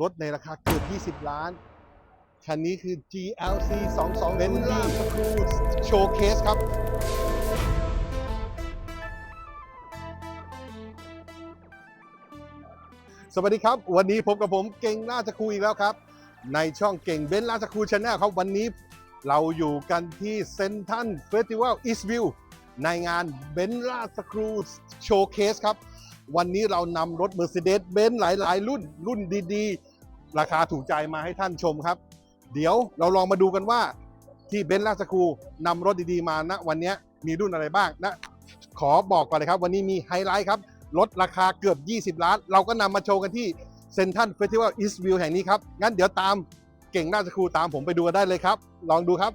รถในราคาเกือบ 20 ล้าน คันนี้คือ GLC 22 Bentley Cruise Showcase ครับสวัสดีครับ วันนี้พบกับผมเก่งราชครูอีกแล้วครับ ในช่องเก่งเบนซ์ราชครูชาแนลครับ วันนี้เราอยู่กันที่เซนทันเฟสติวัลอีสต์วิวในงานเบนซ์ราชครูโชว์เคสครับ วันนี้เรานำรถ Mercedes Benz หลาย ๆ รุ่นรุ่นดี ๆ ราคาถูกใจมาให้ท่านชมครับ เดี๋ยวเราลองมาดูกันว่าที่เบนซ์ราชคูนำรถดีๆมาณวันนี้มีรุ่นอะไรบ้างนะ ขอบอกก่อนเลยครับ วันนี้มีไฮไลท์ครับลดราคาเกือบ 20 ล้าน เราก็นำมาโชว์กันที่เซนทันเฟสติวัลอีสต์วิวแห่งนี้ครับ งั้นเดี๋ยวตามเก่งราชคูตามผมไปดูกันได้เลยครับ ลองดูครับ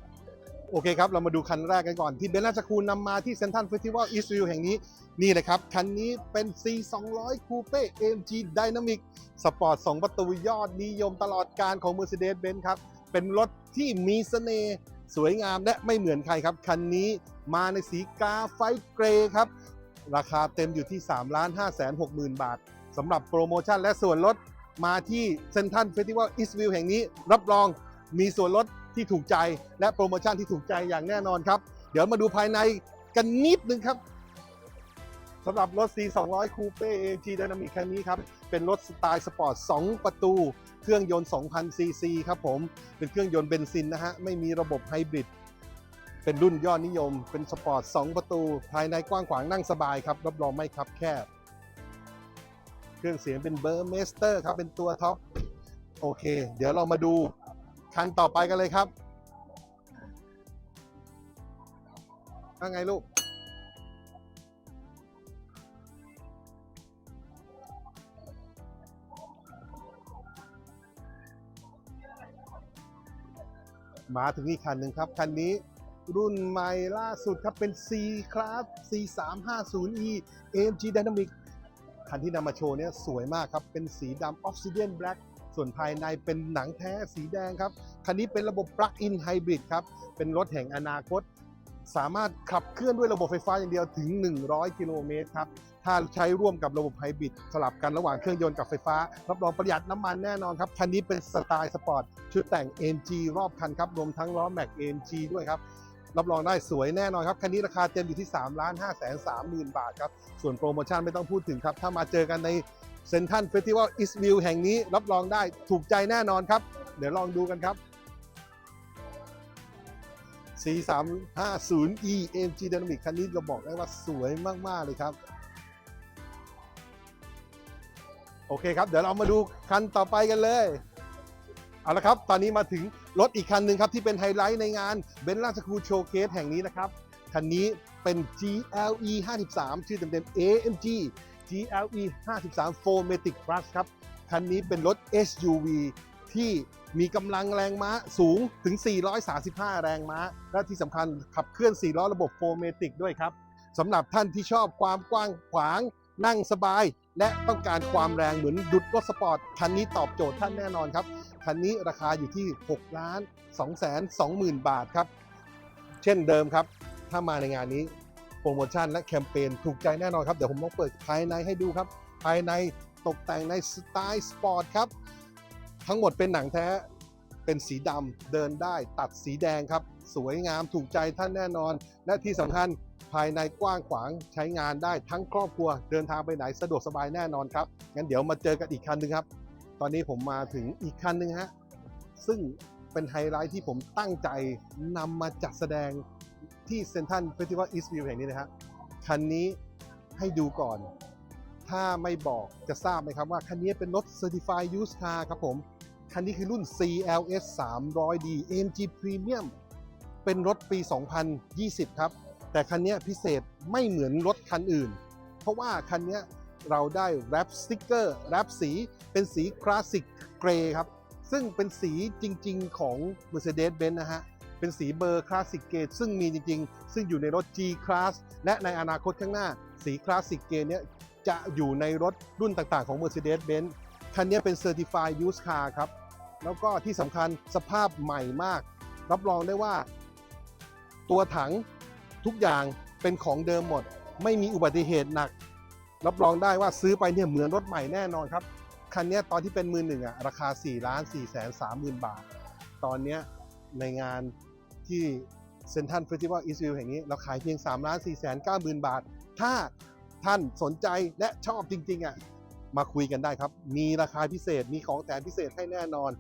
โอเคครับ เรามาดูคันแรกกันก่อน ที่เบนซ์ราชครูนำมาที่เซนทันเฟสติวัลอีสต์วิวแห่งนี้ นี่เลยครับ คันนี้เป็น C 2 0 0 Coupe AMG Dynamic สปอร์ต2ประตูยอดนิยมตลอดการของ Mercedes-Benz ครับ เป็นรถที่มีเสน่ห์สวยงามและไม่เหมือนใครครับ คันนี้มาในสีกาไฟเกรย์ครับ ราคาเต็มอยู่ที่ 3 5 6 0 0 0 0 บาทสำหรับโปรโมชั่นและส่วนลดมาที่เซนทันเฟสติวัลอีสต์วิวแห่งนี้ รับรองมีส่วนลด ที่ถูกใจและโปรโมชั่นที่ถูกใจอย่างแน่นอนครับ เดี๋ยวมาดูภายในกันนิดนึงครับสำหรับรถ C 2 0 0 Coupe AMG Dynamic คันนี้ครับ เป็นรถสไตล์สปอร์ต 2 ประตู เครื่องยนต์ 2,000 ซีซีครับผม เป็นเครื่องยนต์เบนซินนะฮะ ไม่มีระบบไฮบริด เป็นรุ่นยอดนิยม เป็นสปอร์ต 2 ประตู ภายในกว้างขวางนั่งสบายครับ รับรองไม่คับแคบ เครื่องเสียงเป็นเบอร์เมสเตอร์ครับ เป็นตัวท็อป โอเค เดี๋ยวเรามาดู คันต่อไปกันเลยครับว่าไงลูก มาถึงอีกคันหนึ่งครับ คันนี้รุ่นใหม่ล่าสุดครับเป็น C Class C 3 5 0 E AMG Dynamic คันที่นำมาโชว์เนี่ยสวยมากครับ เป็นสีดำ Obsidian Black ส่วนภายในเป็นหนังแท้สีแดงครับ คันนี้เป็นระบบ Plug-in Hybrid ครับ เป็นรถแห่งอนาคต สามารถขับเคลื่อนด้วยระบบไฟฟ้าอย่างเดียวถึง 100 กิโลเมตรครับ ถ้าใช้ร่วมกับระบบไฮบริดสลับกันระหว่างเครื่องยนต์กับไฟฟ้า รับรองประหยัดน้ำมันแน่นอนครับ คันนี้เป็นสไตล์สปอร์ต ชุดแต่ง AMG รอบคันครับ รวมทั้งล้อแม็ก AMG ด้วยครับรับรองได้สวยแน่นอนครับ คันนี้ราคาเต็มอยู่ที่ 3 5 3 0 0 0 0 บาทครับ ส่วนโปรโมชั่นไม่ต้องพูดถึงครับ ถ้ามาเจอกันในเซนทันเฟสติวัลอีสวิวแห่งนี้ รับรองได้ถูกใจแน่นอนครับ เดี๋ยวลองดูกันครับ C 3 5 0 E AMG Dynamic คันนี้เราบอกได้ว่าสวยมาก ๆ เลยครับ โอเคครับ เดี๋ยวเรามาดูคันต่อไปกันเลย เอาละครับ ตอนนี้มาถึงรถอีกคันหนึ่งครับ ที่เป็นไฮไลท์ในงานเบนซ์ราชครูโชว์เคสแห่งนี้นะครับ คันนี้เป็น GLE 53 ชื่อเต็มๆ AMG GLE 53 4matic Plus ครับ คันนี้เป็นรถ SUV ที่มีกำลังแรงม้าสูงถึง 435 แรงม้า และที่สำคัญขับเคลื่อน 4 ล้อระบบ 4matic ด้วยครับสำหรับท่านที่ชอบความกว้างขวาง นั่งสบาย และต้องการความแรงเหมือนดุดรถสปอร์ต คันนี้ตอบโจทย์ท่านแน่นอนครับ คันนี้ราคาอยู่ที่ 6 ล้าน2แสน20,000 บาทครับ เช่นเดิมครับ ถ้ามาในงานนี้โปรโมชั่นและแคมเปญถูกใจแน่นอนครับ เดี๋ยวผมต้องเปิดภายในให้ดูครับ ภายในตกแต่งในสไตล์สปอร์ตครับ ทั้งหมดเป็นหนังแท้เป็นสีดำเดินได้ตัดสีแดงครับ สวยงามถูกใจท่านแน่นอน และที่สำคัญภายในกว้างขวางใช้งานได้ทั้งครอบครัวเดินทางไปไหนสะดวกสบายแน่นอนครับ งั้นเดี๋ยวมาเจอกันอีกคันหนึ่งครับ ตอนนี้ผมมาถึงอีกคันหนึ่งฮะซึ่งเป็นไฮไลท์ที่ผมตั้งใจนำมาจัดแสดงที่เซนทันเฟสติวัลอีสต์วิวแห่งนี้นะฮะคันนี้ให้ดูก่อน ถ้าไม่บอกจะทราบไหมครับว่าคันนี้เป็นรถ Certified Used Car ครับผม คันนี้คือรุ่น CLS 300D AMG Premium เป็นรถปี 2020 ครับ แต่คันนี้พิเศษไม่เหมือนรถคันอื่น เพราะว่าคันนี้เราได้แรปสติกเกอร์แรปสีเป็นสีคลาสสิกเกรย์ครับ ซึ่งเป็นสีจริงๆของ Mercedes-Benz นะฮะเป็นสีเบอร์คลาสสิกเกรซึ่งมีจริงๆ ซึ่งอยู่ในรถ G Class และในอนาคตข้างหน้า สีคลาสสิกเกรเนี้ย จะอยู่ในรถรุ่นต่างๆของ Mercedes-Benz คันนี้เป็น Certified Used Car ครับ แล้วก็ที่สำคัญสภาพใหม่มาก รับรองได้ว่า ตัวถังทุกอย่างเป็นของเดิมหมด ไม่มีอุบัติเหตุหนัก รับรองได้ว่าซื้อไปเนี่ยเหมือนรถใหม่แน่นอนครับ คันนี้ตอนที่เป็นมือหนึ่งอะราคา 4 ล้าน4แสน3หมื่นบาท ตอนนี้ในงานที่เซนทันเฟสติวัลอีสวิลแห่งนี้ เราขายเพียง3ล้าน4แสน9หมื่นบาท ถ้า ท่านสนใจและชอบจริงๆอะมาคุยกันได้ครับ มีราคาพิเศษมีของแถมพิเศษให้แน่นอน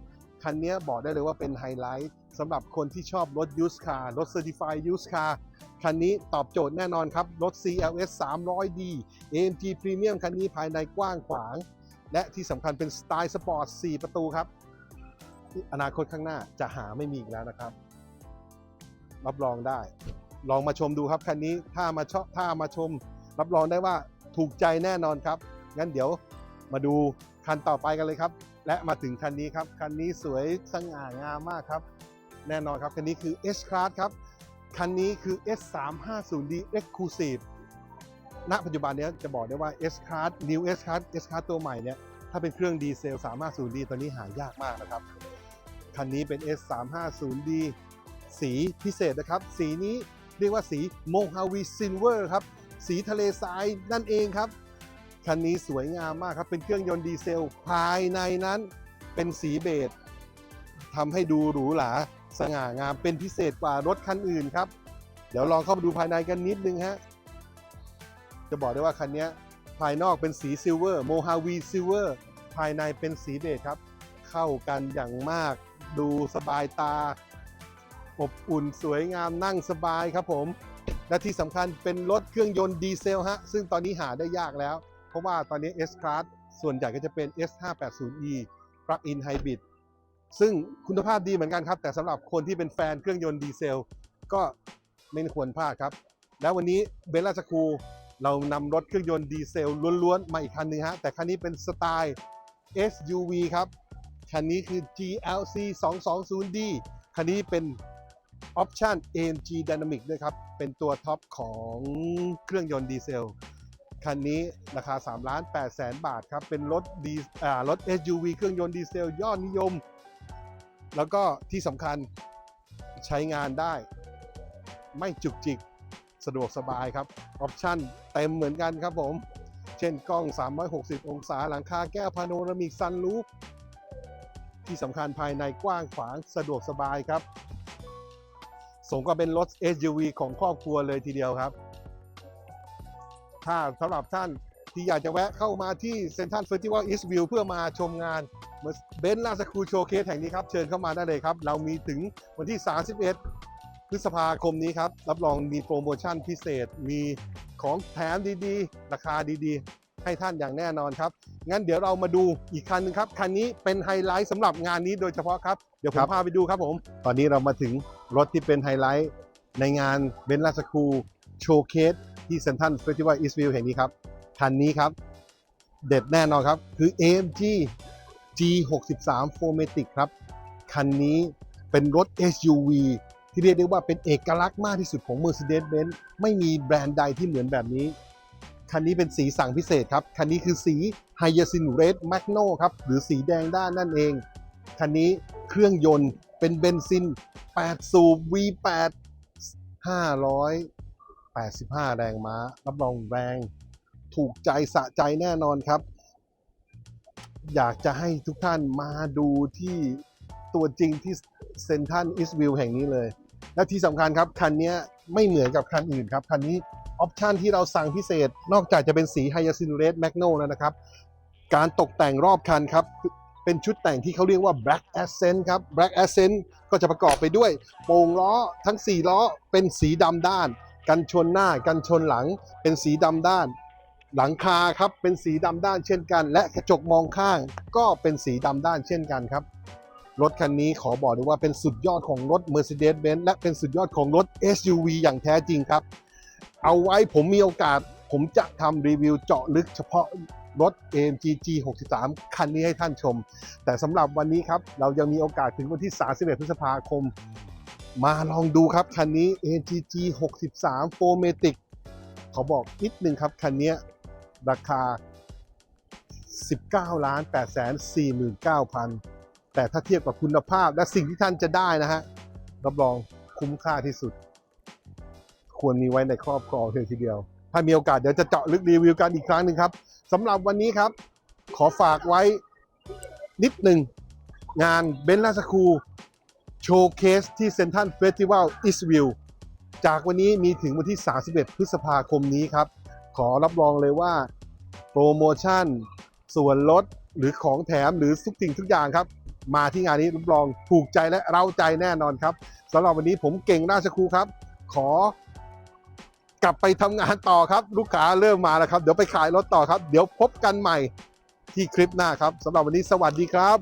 คันนี้บอกได้เลยว่าเป็นไฮไลท์สำหรับคนที่ชอบรถยูสคาร์รถ Certified Used Car คันนี้ตอบโจทย์แน่นอนครับ รถ CLS 300D AMG Premium คันนี้ภายในกว้างขวาง และที่สำคัญเป็นสไตล์สปอร์ต 4 ประตูครับ อนาคตข้างหน้าจะหาไม่มีอีกแล้วนะครับ รับรองได้ ลองมาชมดูครับคันนี้ถ้ามาชอบถ้ามาชม รับรองได้ว่าถูกใจแน่นอนครับ งั้นเดี๋ยวมาดูคันต่อไปกันเลยครับ และมาถึงคันนี้ครับ คันนี้สวยสง่างามมากครับ แน่นอนครับ คันนี้คือ S Class ครับ คันนี้คือ S350D Exclusive ณปัจจุบันนี้จะบอกได้ว่า S Class New S Class S Class ตัวใหม่เนี่ย ถ้าเป็นเครื่องดีเซล 350D ตอนนี้หายากมากนะครับ คันนี้เป็น S350D สีพิเศษนะครับ สีนี้เรียกว่าสี Mojave Silver ครับ สีทะเลทรายนั่นเองครับ คันนี้สวยงามมากครับ เป็นเครื่องยนต์ดีเซล ภายในนั้นเป็นสีเบจทำให้ดูหรูหราสง่างามเป็นพิเศษกว่ารถคันอื่นครับ เดี๋ยวลองเข้าไปดูภายในกันนิดนึงฮะ จะบอกได้ว่าคันนี้ภายนอกเป็นสีซิลเวอร์โมฮาวีซิลเวอร์ภายในเป็นสีเบจครับ เข้ากันอย่างมาก ดูสบายตาอบอุ่นสวยงามนั่งสบายครับผม และที่สำคัญเป็นรถเครื่องยนต์ดีเซลฮะซึ่งตอนนี้หาได้ยากแล้ว เพราะว่าตอนนี้ S Class ส่วนใหญ่ก็จะเป็น S580e Plug-in Hybrid ซึ่งคุณภาพดีเหมือนกันครับ แต่สำหรับคนที่เป็นแฟนเครื่องยนต์ดีเซล ก็ไม่ควรพลาดครับ แล้ววันนี้เบลล่าสคูเรานำรถเครื่องยนต์ดีเซลล้วนๆ มาอีกคันหนึงฮะ แต่คันนี้เป็นสไตล์ SUV ครับ คันนี้คือ GLC 220D คันนี้เป็น ออปชัน AMG Dynamic ด้วยครับ เป็นตัวท็อปของเครื่องยนต์ดีเซล คันนี้ราคา3ล้าน8แสนบาทครับ เป็นรถดีรถ SUV เครื่องยนต์ดีเซลยอดนิยม แล้วก็ที่สำคัญใช้งานได้ ไม่จุกจิก สะดวกสบายครับ ออปชั่นเต็มเหมือนกันครับผม เช่นกล้อง 360 องศาหลังคาแก้วพาโนรามิกซันรูฟที่สำคัญภายในกว้างขวางสะดวกสบายครับ มกับเป็นรถ SUV ของครอบครัวเลยทีเดียวครับ ถ้าสำหรับท่านที่อยากจะแวะเข้ามาที่เซ็นทรัลเฟสติวัลอีสต์วิวเพื่อมาชมงานเบนซ์ลาสคูโชว์เคสแห่งนี้ครับ เชิญเข้ามาได้เลยครับ เรามีถึงวันที่ 31 พฤษภาคมนี้ครับ รับรองมีโปรโมชั่นพิเศษ มีของแถมดีๆ ราคาดีๆ ให้ท่านอย่างแน่นอนครับ งั้นเดี๋ยวเรามาดูอีกคันหนึงครับ คันนี้เป็นไฮไลท์สำหรับงานนี้โดยเฉพาะครับ เดี๋ยวผมพาไปดูครับผม ตอนนี้เรามาถึง รถที่เป็นไฮไลท์ในงานเบนซ์ลาสคูโชว์เคสที่เซนทรัลเฟสติวัลอีสต์วิวแห่งนี้ครับ คันนี้ครับ เด็ดแน่นอนครับ คือ AMG G63 4matic ครับ คันนี้เป็นรถ SUV ที่เรียกได้ว่าเป็นเอกลักษณ์มากที่สุดของ Mercedes-Benz ไม่มีแบรนด์ใดที่เหมือนแบบนี้ คันนี้เป็นสีสั่งพิเศษครับ คันนี้คือสี Hyacinth Red Magno ครับ หรือสีแดงด้านนั่นเอง คันนี้เครื่องยนต์เป็นเบนซิน 8 สูบ V8 585 แรงม้า รับรองแรง ถูกใจสะใจแน่นอนครับ อยากจะให้ทุกท่านมาดูที่ตัวจริงที่เซนทันอิสวิลแห่งนี้เลย และที่สำคัญครับ คันนี้ไม่เหมือนกับคันอื่นครับ คันนี้ออปชันที่เราสั่งพิเศษ นอกจากจะเป็นสีไฮยาซินเรดแมกโนแล้วนะครับ การตกแต่งรอบคันครับ เป็นชุดแต่งที่เขาเรียกว่า Black Accent ครับ Black Accent ก็จะประกอบไปด้วย โปร่งล้อทั้ง 4 ล้อเป็นสีดำด้าน กันชนหน้า กันชนหลัง เป็นสีดำด้าน หลังคาครับเป็นสีดำด้านเช่นกัน และกระจกมองข้างก็เป็นสีดำด้านเช่นกันครับ รถคันนี้ขอบอกเลยว่าเป็นสุดยอดของรถ Mercedes-Benz และเป็นสุดยอดของรถ SUV อย่างแท้จริงครับ เอาไว้ผมมีโอกาสผมจะทำรีวิวเจาะลึกเฉพาะ รถ AMG G63 คันนี้ให้ท่านชม แต่สำหรับวันนี้ครับ เรายังมีโอกาสถึงวันที่ 31 พฤษภาคม มาลองดูครับ คันนี้ AMG G63 4matic ขอบอกนิดนึงครับ คันนี้ราคา 19ล้าน8แสน49,000 แต่ถ้าเทียบกับคุณภาพและสิ่งที่ท่านจะได้นะฮะ รับรองคุ้มค่าที่สุด ควรมีไว้ในครอบครองเลยทีเดียว ถ้ามีโอกาสเดี๋ยวจะเจาะลึกรีวิวกันอีกครั้งหนึ่งครับ สำหรับวันนี้ครับ ขอฝากไว้นิดหนึ่ง งานเบนซ์ลาสคูโชว์เคสที่เซนทันเฟสติวัลอิสวิลจากวันนี้มีถึงวันที่ 31 พฤษภาคมนี้ครับ ขอรับรองเลยว่า โปรโมชั่น ส่วนลดหรือของแถมหรือทุกสิ่งทุกอย่างครับ มาที่งานนี้รับรองถูกใจและเร้าใจแน่นอนครับสำหรับวันนี้ผมเก่งราชครูครับ ขอ กลับไปทำงานต่อครับ ลูกค้าเริ่มมาแล้วครับ เดี๋ยวไปขายรถต่อครับ เดี๋ยวพบกันใหม่ที่คลิปหน้าครับสำหรับวันนี้สวัสดีครับ